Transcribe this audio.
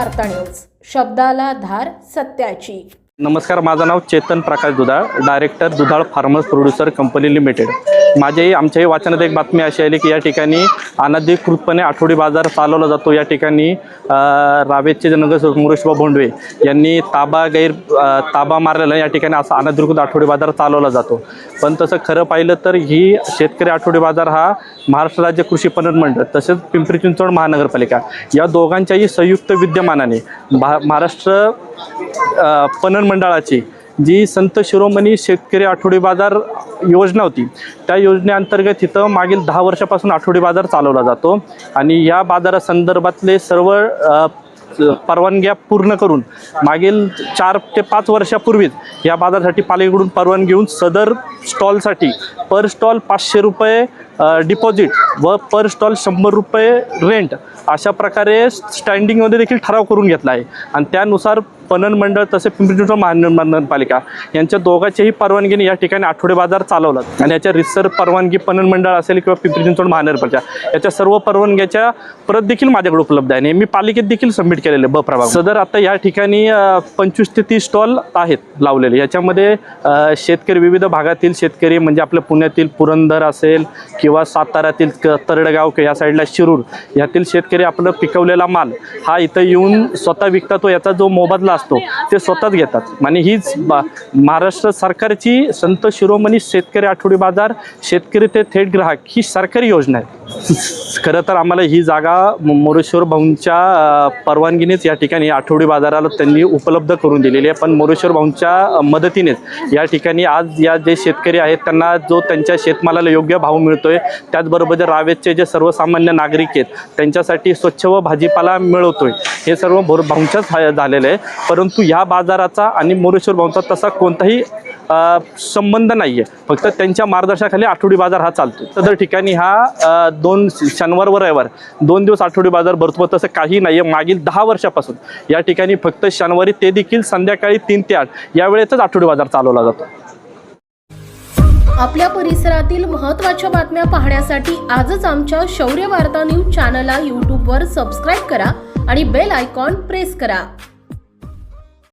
वार्ता न्यूज. शब्दाला धार सत्याची. नमस्कार माझं नाव चेतन प्रकाश दुधाळ डायरेक्टर दुधाळ फार्मर्स प्रोड्युसर कंपनी लिमिटेड. माझ्याही आमच्याही वाचनात एक बातमी अशी आली की या ठिकाणी अनधिकृतपणे आठवडी बाजार चालवला जातो. या ठिकाणी रावेचे नगरसेवक मुरुशबा भोंडवे यांनी ताबा गैर ताबा मारलेला या ठिकाणी असा अनधिकृत आठवडी बाजार चालवला जातो. पण तसं खरं पाहिलं तर ही शेतकरी आठवडी बाजार हा महाराष्ट्र राज्य कृषी पणन मंडळ तसेच पिंपरी चिंचवड महानगरपालिका या दोघांच्याही संयुक्त विद्यमानाने भा महाराष्ट्र पणन मंडळाची जी संत शिरोमणी शेतकरी आठवडी बाजार योजना होती त्या योजनेअंतर्गत इथं मागील दहा वर्षापासून आठवडी बाजार चालवला जातो. आणि या बाजारासंदर्भातले सर्व परवानग्या पूर्ण करून मागील चार ते पाच वर्षापूर्वीच या बाजारासाठी पालिकेकडून परवानगी घेऊन सदर स्टॉलसाठी पर स्टॉल पाचशे रुपये डिपॉझिट व पर स्टॉल शंभर रुपये रेंट अशा प्रकारे स्टँडिंगमध्ये देखील ठराव करून घेतला आहे. आणि त्यानुसार पणन मंडळ तसे पिंपरी चिंचवड महानगरपालिका यांच्या दोघांच्याही परवानगीने या ठिकाणी आठवडे बाजार चालवला आणि याच्या रिसर परवानगी पणन मंडळ असेल किंवा पिंपरी चिंचवड महानगरपालिका याच्या सर्व परवानग्याच्या प्रत देखील माझ्याकडे उपलब्ध आहे. आणि मी पालिकेत देखील सबमिट केलेले ब प्रभाग. सदर आता या ठिकाणी पंचवीस ते तीस स्टॉल आहेत लावलेले. याच्यामध्ये शेतकरी विविध भागातील शेतकरी म्हणजे आपल्या पुण्यातील पुरंदर असेल किंवा साताऱ्यातील क- तरडगाव या साईडला शिरूर यातील शेतकरी आपलं पिकवलेला माल हा इथं येऊन स्वतः विकता तो. याचा जो मोबदला असतो ते स्वतःच घेतात. आणि हीच महाराष्ट्र सरकारची संत शिरोमणी शेतकरी आठवडी बाजार शेतकरी ते थेट ग्राहक ही सरकारी योजना आहे. खरं तर आम्हाला ही जागा मोरेश्वर भाऊंच्या परवानगीनेच या ठिकाणी आठवडी बाजाराला त्यांनी उपलब्ध करून दिलेली आहे. पण मोरेश्वर भाऊंच्या मदतीनेच या ठिकाणी आज या जे शेतकरी आहेत त्यांना जो त्यांच्या शेतमालाला योग्य भाव मिळतोय त्याचबरोबर जे रावेचे जे सर्वसामान्य नागरिक आहेत त्यांच्यासाठी स्वच्छ व भाजीपाला मिळवतोय हे सर्व भोर भाऊंच्याच झालेलं आहे. परंतु ह्या बाजाराचा आणि मोरेश्वर भाऊंचा तसा कोणताही संबंध नाही आहे फक्त त्यांच्या मार्गदर्शनाखाली आठवडी बाजार हा चालतो तर ठिकाणी हा दोन शनिवार व रविवार दोन दिवस आठवडी बाजार भरतो तसं काही नाही आहे मागील दहा वर्षापासून या ठिकाणी फक्त शनिवारी ते देखील संध्याकाळी तीन ते आठ या वेळेतच आठवडी बाजार चालवला जातो. आपल्या परिसरातील महत्त्वाच्या बातम्या पाहण्यासाठी आजच आमच्या शौर्य वार्ता न्यूज चॅनलला यूट्यूबवर सबस्क्राईब करा आणि बेल आयकॉन प्रेस करा.